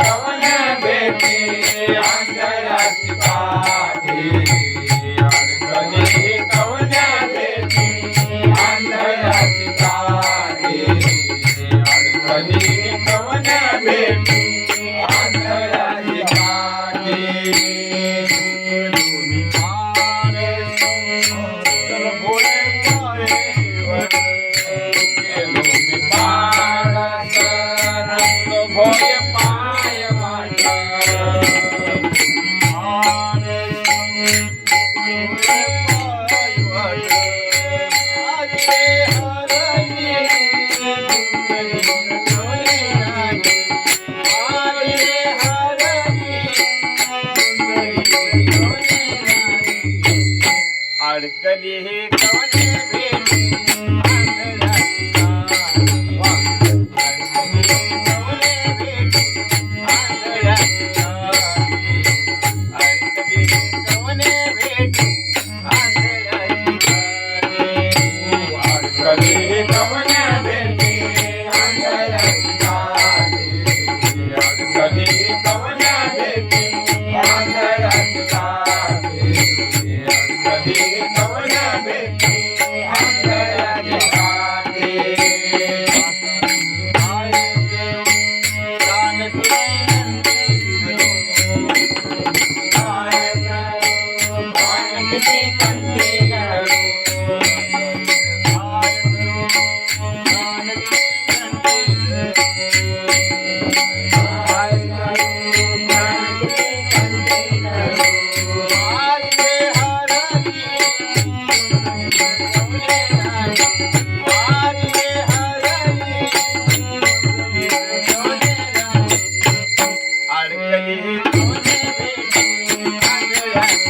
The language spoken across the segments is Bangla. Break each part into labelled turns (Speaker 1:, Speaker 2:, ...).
Speaker 1: ಕವನ ಬೇಟಿ ಅಂತರಾತ್ಮ
Speaker 2: शेतकली हे Yeah.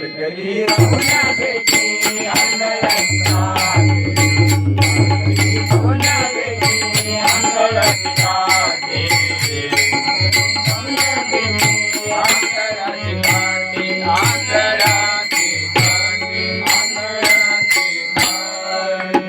Speaker 1: याद करिए बेटी